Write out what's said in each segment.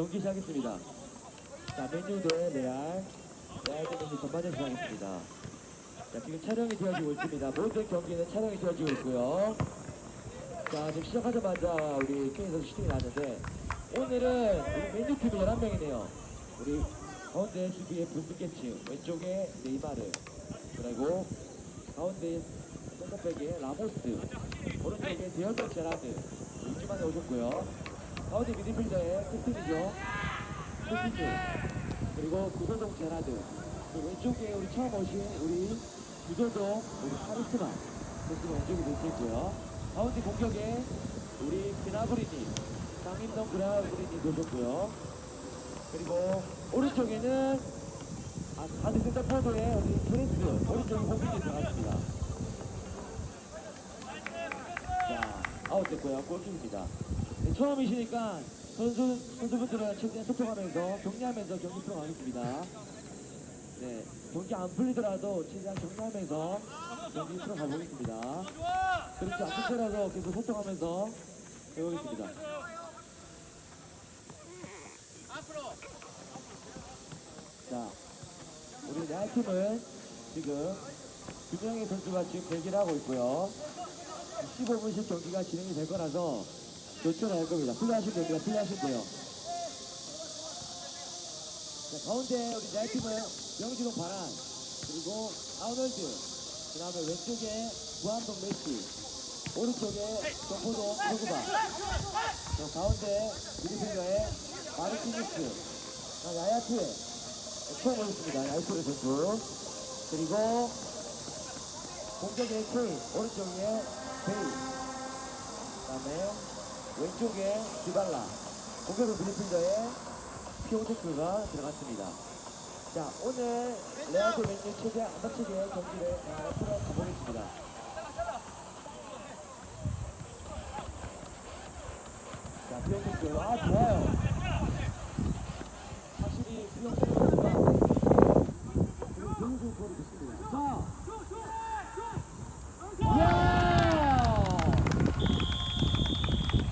경기 시작했습니다. 자, 메뉴 대 레알. 레알 대 메뉴 전반전 시작했습니다. 자, 지금 촬영이 되어지고 있습니다. 모든 경기는 촬영이 되어지고 있고요. 자, 지금 시작하자마자 우리 케인 선수 슈팅이 나왔는데, 오늘은 우리 메뉴팀이 11명이네요. 우리 가운데 수비에 분스케츠, 왼쪽에 네이마르, 그리고 가운데 센터백에 라모스, 오른쪽에 데어ton 제라드, 이주만에 오셨고요. 가운데 미드필더에 스티이죠 스티즈, 그리고 구도동 제라드, 왼쪽에 우리 처음 오신 우리 구도동, 우리 카리스마, 선수가 왼쪽에 놓있고요 가운데 공격에 우리 그나브리니, 강민동 그나브리니 놓으셨고요. 그리고 오른쪽에는 아, 아드 센터포드에 우리 프린스 오른쪽에 호빈이 들어갔습니다. 자, 아웃됐고요. 골킥입니다. 네, 처음이시니까 선수, 선수분들은 최대한 소통하면서 정리하면서 경기 풀어가겠습니다. 네, 경기 안 풀리더라도 최대한 정리하면서 경기 풀어가보겠습니다. 그렇지 않더라도 계속 소통하면서 해보겠습니다. 자, 우리 레알팀은 지금 두 명의 선수가 지금 대기를 하고 있고요. 15분씩 경기가 진행이 될 거라서 조처를 할 겁니다. 플레이하시면 됩니다. 플레이하시면 돼요. 자, 가운데 우리 레알팀은 명진호 바란, 그리고 아우널드, 그 다음에 왼쪽에 무한동 메시, 오른쪽에 정포동 호구바, 저 가운데 미드필더에 마르티니스, 아, 야야투에 처음 오셨습니다. 야야투의 선수. 그리고 공격에 케인, 오른쪽에 베이, 그 다음에 왼쪽에 디발라, 공격은 미드필더에 피오테크가 들어갔습니다. 자, 오늘 레아드 맨유 최대 안 다치게 경기를 잘 풀어가보겠습니다. 자, 피오테크, 아, 좋아요. 확실히 피오테크 선수가 지금 좋은 좋은 골이 됐습니다. 자, 이야!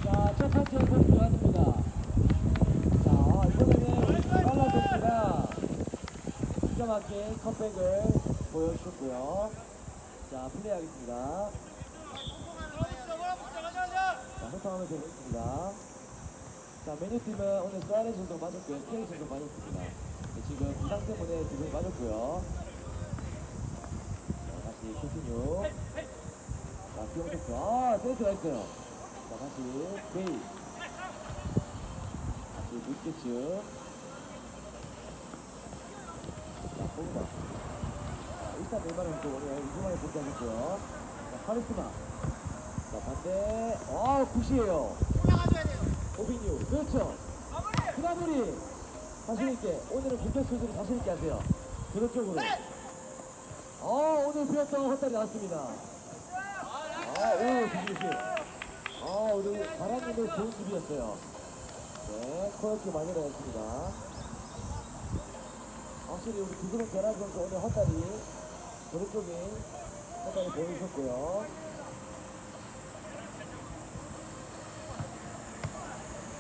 자, 첫 번째 골 들어갔습니다. 자, 이번에는 우리 빨라 선수가 기가 막힌 컴백을 보여주셨고요. 자, 플레이하겠습니다. 자, 소통하면서 보겠습니다. 자, 메뉴팀은 오늘 수아레 선수 빠졌고요. 케이 선수 빠졌습니다. 네, 지금 부상 때문에 두분 빠졌고요. 자, 다시 컨티뉴. 자, 수영테크. 아, 센스가 있어요. 자, 다시 베이. 다시 물개츠. 자, 일단 네이마르 선수 오늘 이주만에 복귀하셨고요. 자, 카리스마. 자, 반대. 아, 굿이에요. 오빈유. 그렇죠. 그나무리. 자신있게. 오늘은 공격 수술을 자신있게 하세요. 그런 쪽으로. 어, 오늘 피었던 헛다리 나왔습니다. 아, 오, 수비수. 아, 우리 바람님의 좋은 수비였어요. 네, 코너킥 많이 나왔습니다. 확실히 우리 두드론 계란 선수 오늘 헛다리, 오른쪽에 헛다리 보여주셨고요.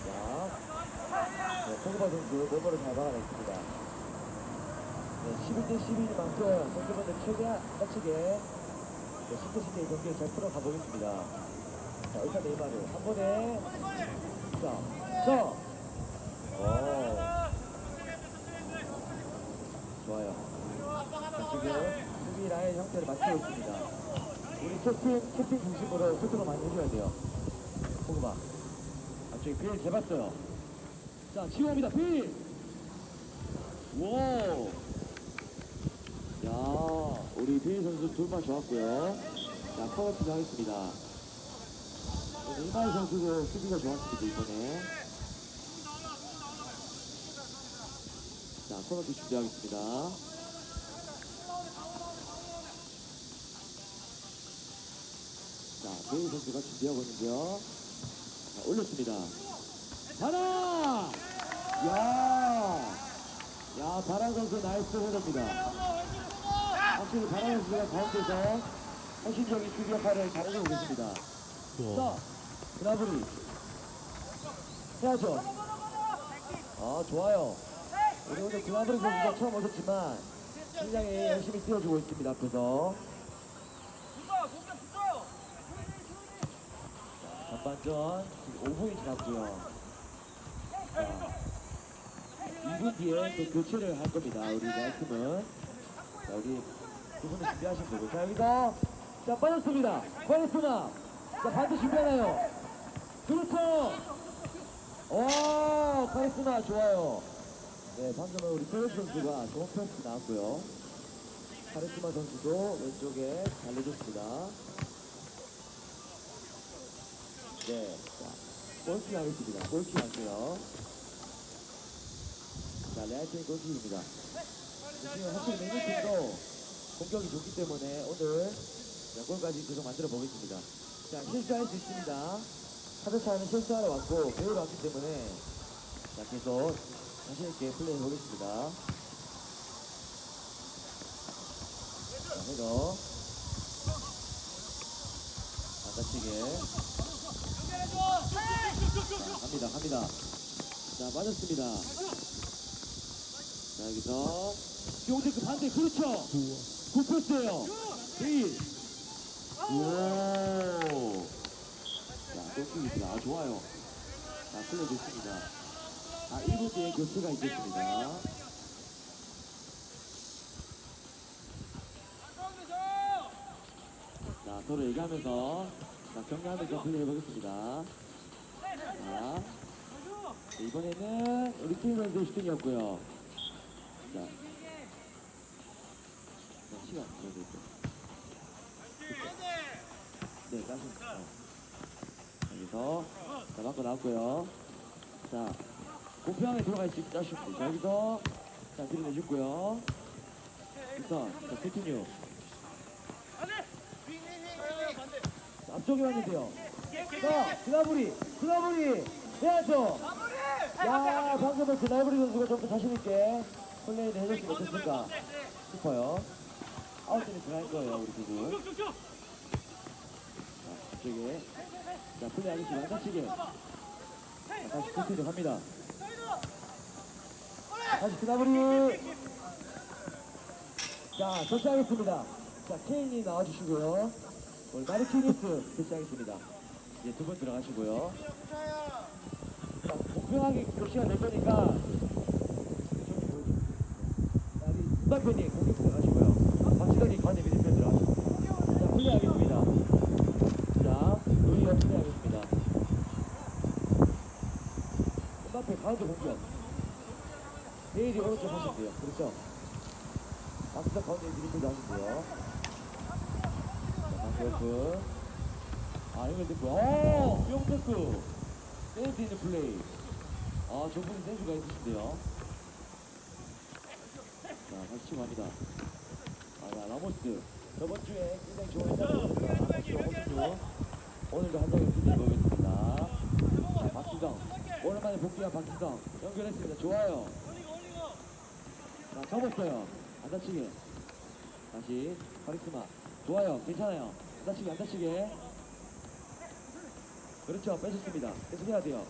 자, 네, 포그바 선수 몸으로 잘 막아냈습니다. 네, 11대 11만큼 선수분들 최대한 다치게 네, 쉽게 쉽게 이 경기를 잘 풀어가 보겠습니다. 자, 일단 네이마르 한 번에 자, 자, 오, 좋아요. 자, 지금 형태를 맞추고 있습니다. 우리 캡틴, 캡틴 중심으로 소통을 많이 해줘야 돼요. 포그바. 아, 저기 빌 재봤어요. 자, 지금입니다. 빌! 와 야, 우리 빌 선수 둘만 좋았고요. 자, 커버팅 하겠습니다. 이마희 선수도 수비가 좋았습니다, 이번에. 자, 커버팅 준비하겠습니다. 자, 베이 선수가 준비하고 있는데요. 자, 올렸습니다. 하나! 야! 야, 바람 선수 나이스 헤더입니다. 확실히 바람 선수가 가운데서 헌신적인 수비 역할을 잘해주고 계십니다. 자, 그나브리. 해야죠. 아, 좋아요. 우리 오늘 그나브리 선수가 처음 오셨지만 굉장히 열심히 뛰어주고 있습니다, 앞에서. 전반전 지금 5분이 지났고요. 자, 2분 뒤에 또 교체를 할 겁니다. 우리 나이팀은. 자, 우리 두 분을 준비하신 거고. 자, 여기서. 자, 빠졌습니다. 빠졌으나. 자, 반드 준비하나요? 그렇죠! 와, 카리스마 좋아요. 네, 방금은 우리 페레스 선수가 좋은 패스 나왔고요. 카리스마 선수도 왼쪽에 잘 내줬습니다. 네, 자, 골킥 하겠습니다. 골킥 할게요. 자, 레알팀 골킥입니다. 지금 확실히 메뉴팀도 공격이 좋기 때문에 오늘 자, 골까지 계속 만들어 보겠습니다. 자, 실수할 수 있습니다. 하드차는 실수하러 왔고, 배우러 왔기 때문에 자, 계속 자신있게 플레이 해 보겠습니다. 자, 헤더. 안 다치게. 자, 갑니다, 갑니다. 자, 맞았습니다. 자, 여기서. 용테크 반대, 그렇죠! 굿패스예요 베일. 오. 자, 골킥입니다. 아, 좋아요. 자, 좋습니다. 아, 1분 뒤에 교체가 있겠습니다. 자, 서로 얘기하면서, 자, 경례하면서 플레이 해보겠습니다. 자, 네, 이번에는 우리 팀 선수 슈팅이었고요. 자, 자 시간 그래도 있죠. 네, 까십니다. 여기서, 자, 맞고 나왔고요. 자, 공평하게 들어갈 수 있다 싶고, 자, 여기서, 자, 들이내줬고요. 여기서, 자, 코티뉴. 앞쪽에 왔는데요. 자, 그나브리, 그나브리, 해야죠. 야, 방금은 그나브리 선수가 좀 더 자신있게 플레이를 해줬으면 어땠을까 싶어요. 아웃전에 들어갈 거예요, 우리 두 분. 자, 앞쪽에. 자, 플레이 하겠습니다. 안 다치게. 자, 다시 코티뉴 갑니다. 다시 그나브리. 자, 교체하겠습니다. 자, 케인이 나와주시고요. 오늘 마르티니스 교체하겠습니다. 이제 두분 들어가시고요. 자, 공평하게 교체가 될 거니까. 음바페님 공격 들어가시고요. 박지덕이 가운데 미드필 들어가시고. 자, 플레이하겠습니다. 자, 우리가 플레이하겠습니다. 음바페 가운데 공격. 베일이 오른쪽 하시면 돼요. 그렇죠? 박지덕 가운데 미드필 하시고요. 자, 오픈. 아, 이걸 듣고, 오! 수영테크! 센스 있는 플레이. 아, 저분이 센스가 있으신데요. 자, 다시 치고 갑니다. 아, 자, 라모스. 저번 주에 굉장히 라모스, 오늘도, 한 장을 드리고 오겠습니다. 자, 박기성. 오랜만에 복귀한 박기성. 연결했습니다. 좋아요. 자, 접었어요. 안 다치게. 다시, 카리스마. 좋아요. 괜찮아요. 안 다치게, 안 다치게. 그렇죠. 빼셨습니다. 계속 해야 돼요.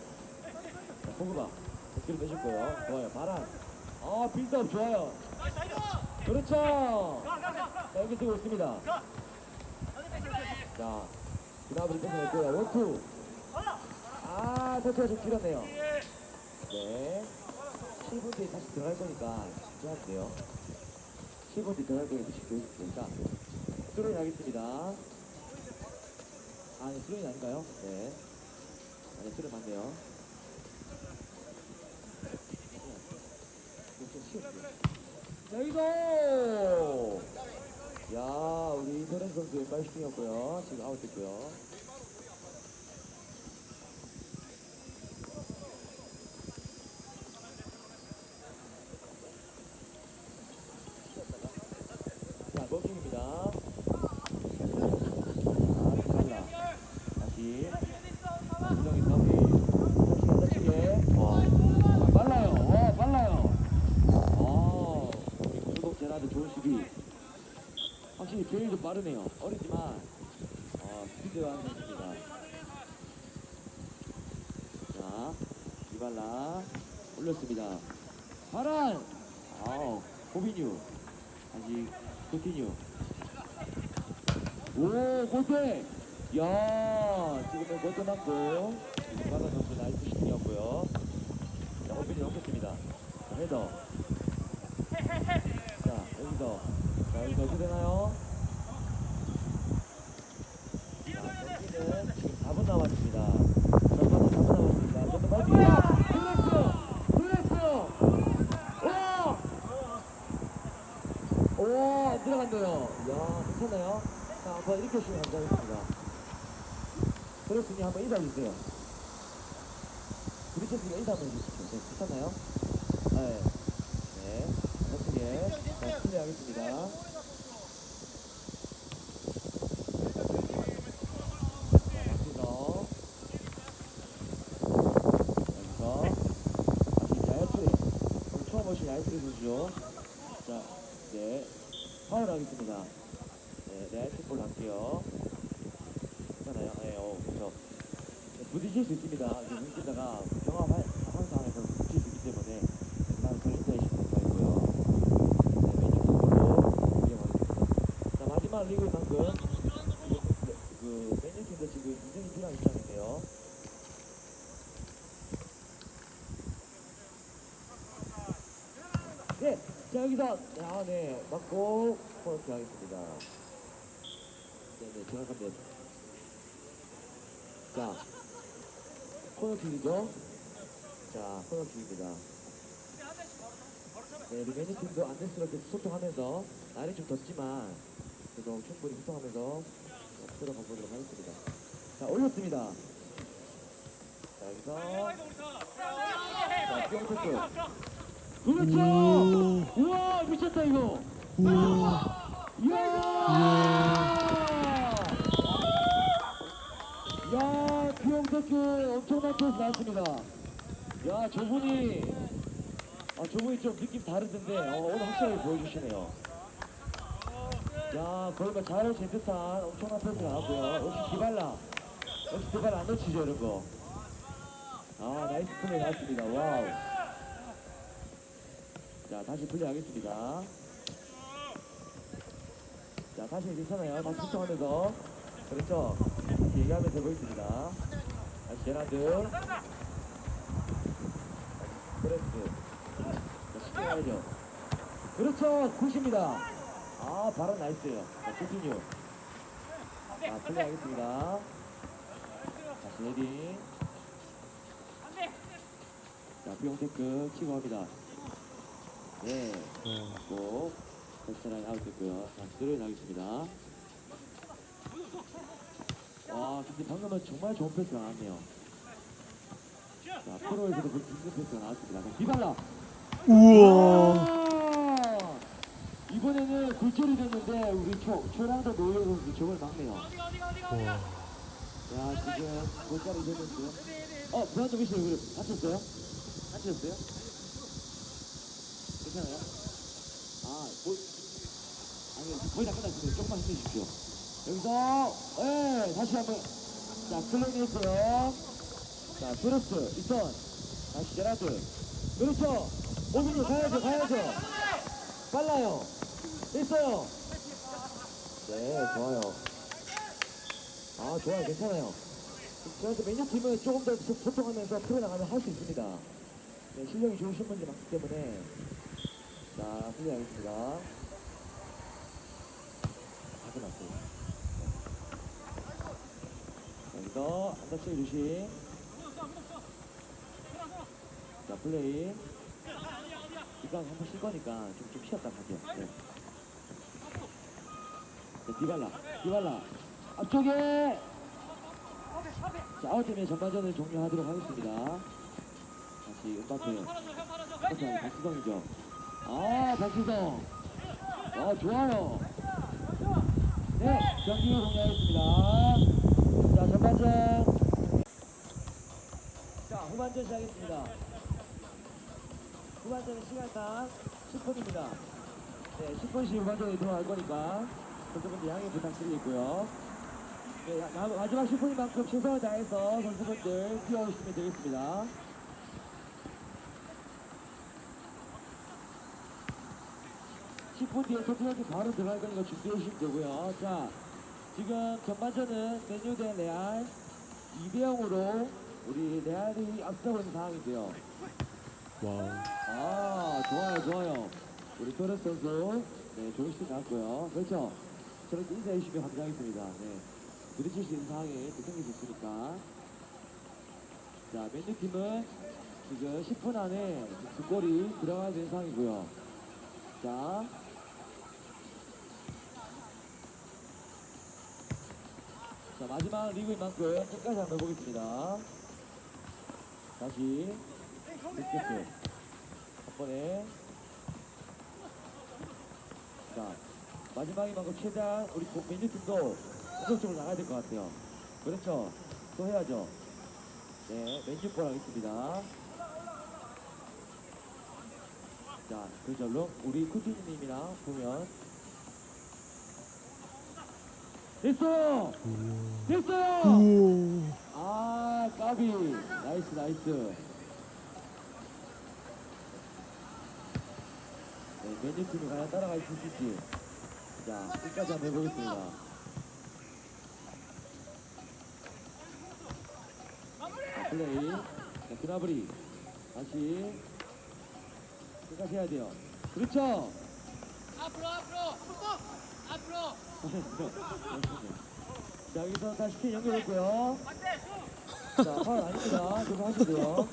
자, 포그바. 백기로 빼실 거예요. 좋아요. 바람. 아, 빌드업 좋아요. 그렇죠. 자, 여기 쓰고 있습니다. 자, 그 다음으로 뺏어냈고요. 원투. 아, 터치가 좀 길었네요. 네. 7분 뒤에 다시 들어갈 거니까 집중하면 돼요. 7분 뒤에 들어갈 거니까 집중해주니까. 수련이 하겠습니다. 아, 네, 수련이 아닌가요? 네. 아, 네, 수련 맞네요. 여기도! 야, 우리 페렌 선수 왼발 슈팅이었고요. 지금 아웃됐고요. 자, 버킹입니다. 아, 달라. 다시. 구정이 더비. 다시 다치게. 와. 아, 빨라요. 와, 빨라요. 아, 우리 구독 제라드 좋은 수비. 확실히 제일도 빠르네요. 어리지만, 어, 스피드가 있습니다. 자, 이발라. 올렸습니다. 바란! 아우, 고비뉴. 다시, 코티뉴. 오, 골대! 야 지금은 골대 맞고, 바란 선수 나이스 슈팅이었고요. 자, 호빈이 넘겼습니다. 자, 헤더. 자, 여기서. 자, 여기서 어떻게 되나요? 자, 경기는 지금 4분 남았습니다. 전반은 4분 남았습니다. 좀더 빨리. 플레스! 플레스! 와! 오, 안 들어간대요. 이야, 괜찮아요? 자, 한번 이렇게 하시면 감사하겠습니다. 플레스님 한번 인사해주세요. 부딪혔으니까 인사 한번 해주십시오. 네, 괜찮나요? 네. 네. 어떻게? 처음 오신 야야투리 선수죠. 자, 네. 파울 하겠습니다. 네, 네, 야야투볼 할게요. 네, 어, 그렇죠. 네, 부딪힐 수 있습니다. 움직이다가 경합 상황에서 부딪힐 수 있기 때문에 웬만한. 네, 왼쪽 손으로 이용하겠습니다. 자, 마지막 리그의 방금 그 맨유팀도 지금 이승이 필요한 입장인데요. 네, 자 여기서 아, 네 맞고 포인트 하겠습니다. 네, 네, 정확합니다. 자, 코너킥이죠? 자, 코너킥입니다. 네, 우리 매니팀도 안될수록 소통하면서 날이 좀 덥지만 그래도 충분히 소통하면서 들어가 보도록 하겠습니다. 자, 올렸습니다. 자, 여기서 자, 뿅패스. 그렇죠! 우와, 미쳤다, 이거! 이야! 야, 비용테크 엄청난 패스 나왔습니다. 야, 저분이, 아, 저분이 좀 느낌 다르던데, 어, 오늘 확실하게 보여주시네요. 야, 수 있는 듯한 엄청난 패스 나왔고요. 역시 디발라. 역시 디발라 안 놓치죠, 이런 거. 아, 나이스 플레이 나왔습니다. 와우. 자, 다시 플레이하겠습니다. 자, 다시 괜찮아요. 다시 신청하면서. 그렇죠. 얘기하면서 보겠습니다. 제라드. 프레스. 자, 쉽게 가야죠. 그렇죠. 굿입니다. 아, 바로 나이스예요. 자, continue. 자, 플레이하겠습니다. 다시 헤딩. 자, 비용테크 치고 합니다. 네. 꼭 베스트라인 아웃 됐고요. 자, 들어야 나겠습니다. 와, 근데 방금은 정말 좋은 패스가 나왔네요. 자, 프로에서도 그 중급 패스가 나왔습니다. 자, 디발라. 우와. 아! 이번에는 굴절이 됐는데 우리 초, 초랑도 노예 선수 저걸 막네요. 와. 야, 지금 골까지 됐는데요. 어, 브라더 미실 그래 다쳤어요? 다쳤어요? 괜찮아요? 아, 뭐, 아니, 거의 다 끝났습니다. 조금만 힘내십시오. 여기서, 예, 다시 한 번. 자, 클레이 했어요. 자, 브루스, 이선. 다시 제라드. 그렇죠. 오빈이 가야죠, 가야죠. 빨라요. 됐어요. 네, 좋아요. 아, 좋아요. 괜찮아요. 그래서 매니저 팀은 조금 더 소- 소통하면서 풀어나가면 할 수 있습니다. 네, 실력이 좋으신 분들이 많기 때문에. 자, 플레이하겠습니다. 다 끝났어요. 안 다치게 조심. 자, 플레이. 이거 한번 쉴 거니까 좀, 좀 쉬었다 갈게요. 네. 자, 디발라. 디발라. 앞쪽에! 자, 아웃되면 전반전을 종료하도록 하겠습니다. 다시 음바페. 다시 박수성이죠. 아, 박수성. 아, 좋아요. 네, 경기 종료하겠습니다. 전반전 자 후반전 시작했습니다. 후반전은 시간당 10분입니다. 네 10분씩 후반전에 들어갈 거니까 선수분들 양해 부탁드리겠고요. 네, 마지막 10분인 만큼 최선을 다해서 선수분들 뛰어오시면 되겠습니다. 10분 뒤에 토트넘이 바로 들어갈 거니까 준비해 주시면 되고요. 자, 지금 전반전은 메뉴 대 레알 2대 0으로 우리 레알이 앞서고 있는 상황인데요. 와우. 아, 좋아요, 좋아요. 우리 토레스 선수, 네, 시즌 나왔고요. 그렇죠. 저렇게 인사해 주시면 감사하겠습니다. 네. 부딪힐 수 있는 상황이 또 있으니까. 자, 맨유팀은 지금 10분 안에 두 골이 들어가야 되는 상황이고요. 자. 자, 마지막 리그인 만큼 끝까지 한번 해보겠습니다. 다시. 리스트. 한 번에. 자, 마지막인 만큼 최대한 우리 맨유팀도 공격적으로 나가야 될 것 같아요. 그렇죠? 또 해야죠. 네, 맨유 볼 하겠습니다. 자. 롱, 우리 쿠티님이랑 보면. 됐어요! 됐어요! 우와. 아, 까비. 나이스, 나이스. 네, 메뉴팀이 과연 따라갈 수 있을지. 자, 끝까지 한번 해보겠습니다. 자, 플레이. 자, 그나브리. 다시. 끝까지 해야 돼요. 그렇죠! 앞으로 앞으로 앞으로 자, 여기서 다시 핀 연결했고요. 자, 파울 아닙니다. 그거 하시고요.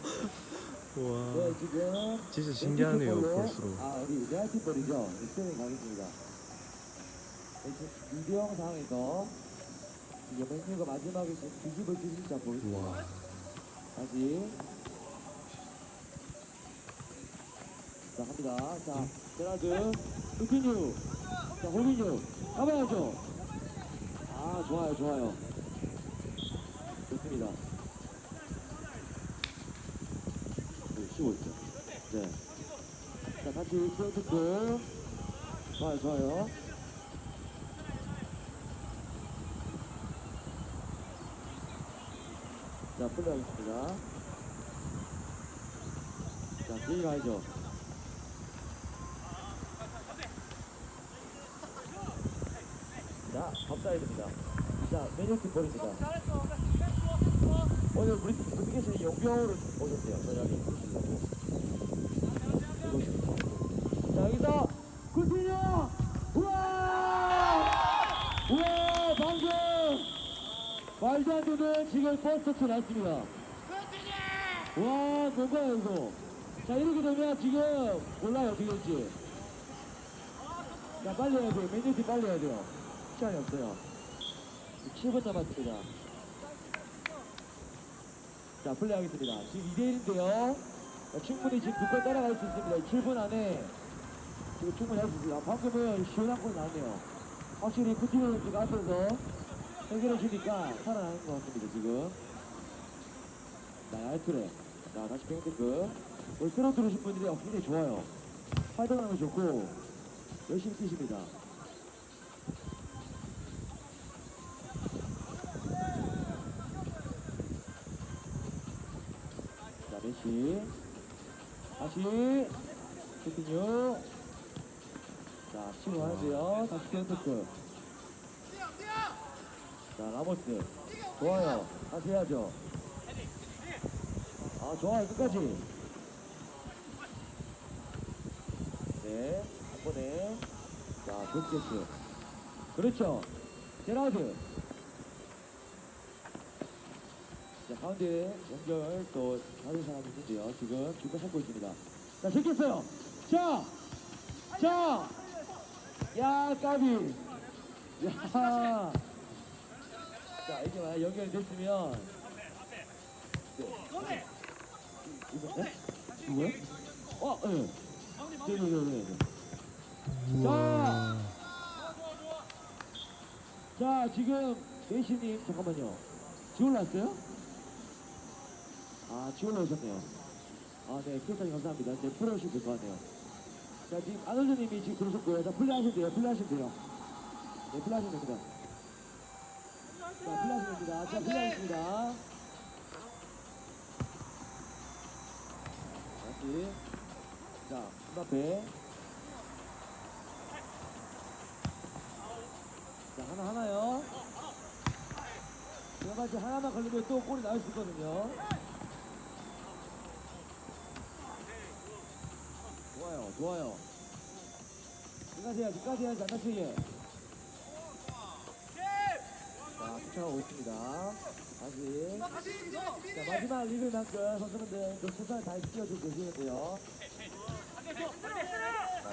네, 와. 지금. 진짜 신기하네요, 볼로, 볼수록. 아, 우리 레알팀 볼이죠. 스페인 가겠습니다. 네, 지금 유대형 상황에서 이제 맨유가 마지막에 좀 뒤집을 수 있을지 한번 보겠습니다. 와. 다시. 자, 갑니다. 자, 제라드, 후티뉴. 자, 호빈뉴. 가봐야죠. 아, 좋아요, 좋아요. 좋습니다. 네, 15점. 네. 자, 다시 프로토크. 좋아요, 좋아요. 자, 플레이하겠습니다. 자, 뒤에 가야죠. 자, 업 사이드입니다. 자, 메뉴팀 볼입니다. 오늘 우리 분께서 용병으로 오셨대요. 저녁에 보시려고. 이거 싶어. 자, 여기서 굿티뉴! 우와! 우와, 방금! 말도 안 되는 지금 퍼스트 났습니다. 와, 뭔가요, 이거? 자, 이렇게 되면 지금 몰라요, 어떻게 될지. 자, 빨리 해야 돼요. 메뉴티 빨리 해야 돼요. 없어요. 7분 남았습니다. 자, 플레이하겠습니다. 지금 2대1인데요. 충분히 지금 두골 따라갈 수 있습니다. 7분 안에 지금 충분히 할 수 있습니다. 방금은 시원한 골 나왔네요. 확실히 쿠티노 선수가 앞에서 해결해 주니까 살아나는 것 같습니다, 지금. 자, 알투레. 자, 다시 뱅크급. 오늘 들어오신 분들이 어, 굉장히 좋아요. 활동하는 거 좋고, 열심히 뛰십니다. 메시. 다시. 슈팅유. 자, 치고 하는데요. 다시 뱅크급. 자, 라모스. 좋아요. 다시 해야죠. 아, 좋아요. 끝까지. 네. 한 번에. 자, 도스케스. 그렇죠. 제라드. 자, 가운데 연결 또 다른 사람이 있는데요. 지금 주가 찾고 있습니다. 자, 제꼈어요. 자! 자! 야, 까비. 야. 자, 이게 만약 연결이 됐으면. 네. 이거, 네? 누구야? 어, 예. 네. 네 네 네네. 우와. 자, 지금 메이시님 잠깐만요. 지금 올라왔어요? 아, 지금 올라오셨네요. 아, 네, 기억자님 감사합니다. 이제 풀어오시면 될 것 같네요. 자, 지금 안원주님이 지금 들어오셨고요. 자, 플레이하시면 돼요. 플레이하시면 돼요. 네, 플레이하시면 됩니다. 자, 플레이하시면 됩니다. 자, 플레이하겠습니다. 다시. 자, 문 앞에. 하나 하나요. 들어가지 하나만 걸리면 또 골이 나올 수 있거든요. 좋아요, 좋아요. 끝까지 해야지, 안 다치게. 자, 쫓아가고 있습니다. 다시. 자, 마지막 리그를 만큼 선수분들 좀 최선을 다해 뛰어주고 계시는데요.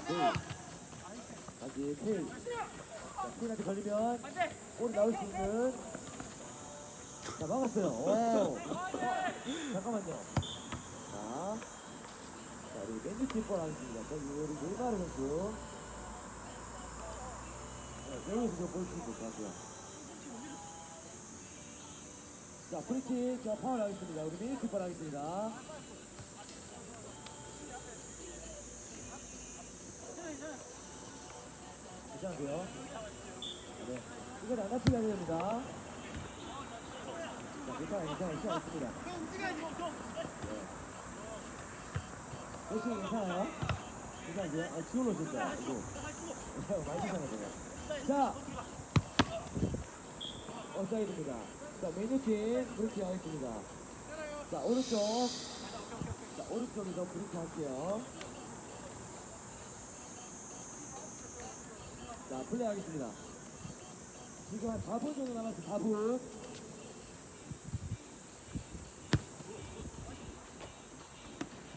자. 다시 페이. 자, 페이한테 걸리면 골이 나올 수 있는. 자, 막았어요. 오. 잠깐만요. 우리 팀볼 하겠습니다. 자, 우리 선수. 네, 여기서 좀볼수 있을 것 같고요. 자, 프리킥, 자, 파울 하겠습니다. 우리 미니 키퍼 하겠습니다. 괜찮으세요? 네. 이건 안 다치게 해야 됩니다. 자, 괜찮아요, 괜찮아요. 시간 있습니다. 네. 대신 괜찮아요? 괜찮으세요? 아, 지원 오셨죠? 이거. 많이 괜찮아요. 자, offside입니다. 자, 메뉴팀 그렇게 하겠습니다. 자, 오른쪽. 자, 오른쪽에서 그렇게 할게요. 자, 플레이 하겠습니다. 지금 한 4분 정도 남았어요, 4분.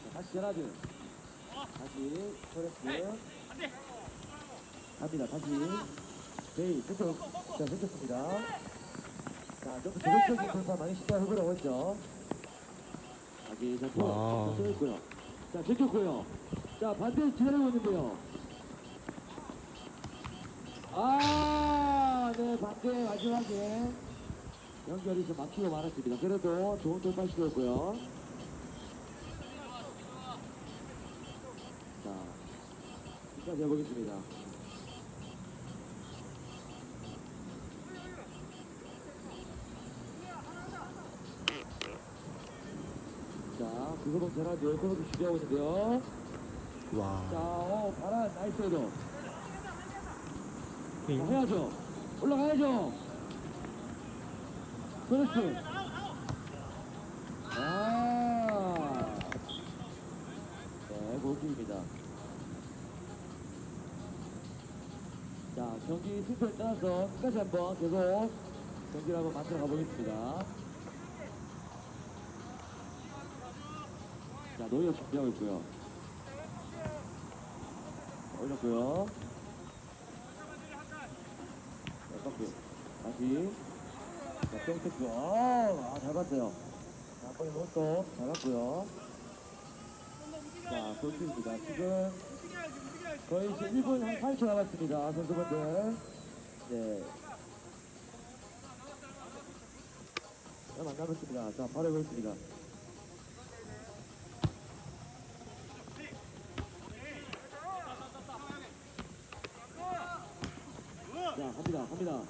자, 다시 전화드. 다시, 토레스. 갑니다, 다시. 네, 됐죠. 자, 됐습니다. 자, 좀 도덕적인 돌파 많이 시도해 보려고 했죠. 아기 자, 와. 또 있고요. 자, 제꼈고요. 자, 반대 기다리고 있는데요. 아, 네, 반대 마지막에 연결이 좀 막히고 말았습니다. 그래도 좋은 돌파 시도였고요. 자, 끝까지 해보겠습니다. 자, 그거는 제라드 그거도 주저하고 있는데요. 자, 와. 어, 바람 나이스. 잉? 자, 해야죠. 올라가야죠. 그렇지. 아. 네, 골키입니다. 자, 경기 승패에 따라서 끝까지 한번 계속 경기를 한번 만들어 가보겠습니다. 자, 노이어 준비하고 있고요. 자, 올렸고요. 자, 꺾기. 다시. 자, 땡테크. 아, 아, 잘 봤어요. 자, 한번에 놓고 잘 봤고요. 자, 골키입니다. 지금 거의 이제 1분 한 8초 남았습니다. 선수분들. 네. 안 남았습니다. 자, 바로 해보겠습니다. 자, 갑니다. 갑니다.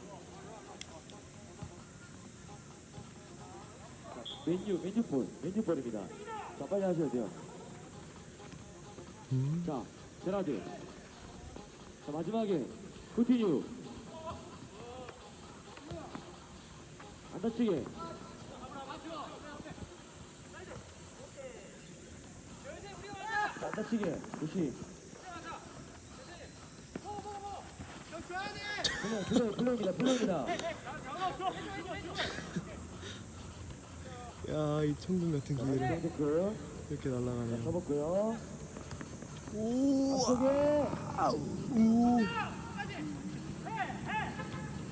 자, 메뉴, 메뉴볼. 메뉴볼입니다. 자, 빨리 하셔야 돼요. 음? 자, 제라드. 자, 마지막에 쿠티뉴. 안 다치게. 자, 안 다치게. 조심. 플레이, 플레이, 플레이입니다. 플레이입니다. 야, 이 천둥 같은 자, 기회를 이렇게 자, 날아가네요. 접었고요. 오, 앞쪽에. 우.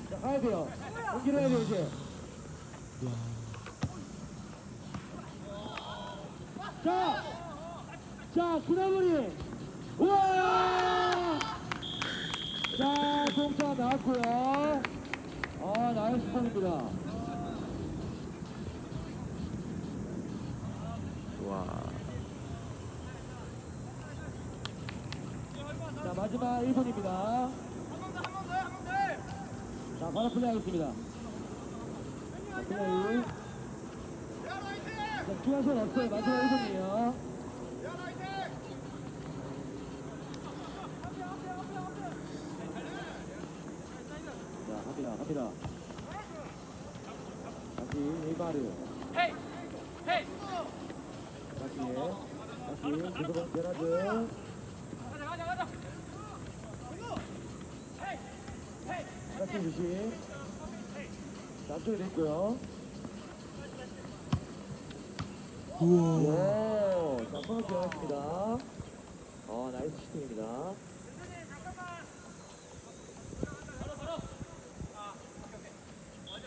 자, 가야 돼요. 연기를 해야 돼요, 이제. 와. 자, 자, 구나무리. 우와! 자, 동차 나왔고요. 아, 나이스 폰입니다. 마지막 1분입니다. 자, 바로 플레이 하겠습니다. 자, 플레이. 자, 중앙선 없어요. 마지막 1분이에요. 자, 갑니다, 갑니다. 다시 네이마르. 다시 다시 주도공 베라드. 다시 주시. 앞쪽에 됐고요. 우와. 오, 자, 코너 지원했습니다. 어, 나이스 슈팅입니다.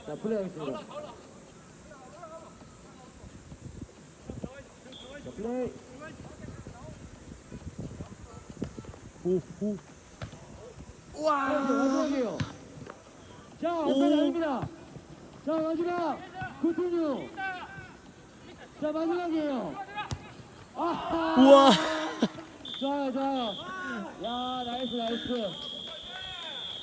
자, 플레이하겠습니다. 자, 플레이. 오, 오. 와, 마지막이에요. 자, 앞에 나옵니다. 자, 마지막. 쿠티뉴. 자, 마지막이에요. 아하. 우와. 좋아요, 좋아요. 야, 나이스, 나이스.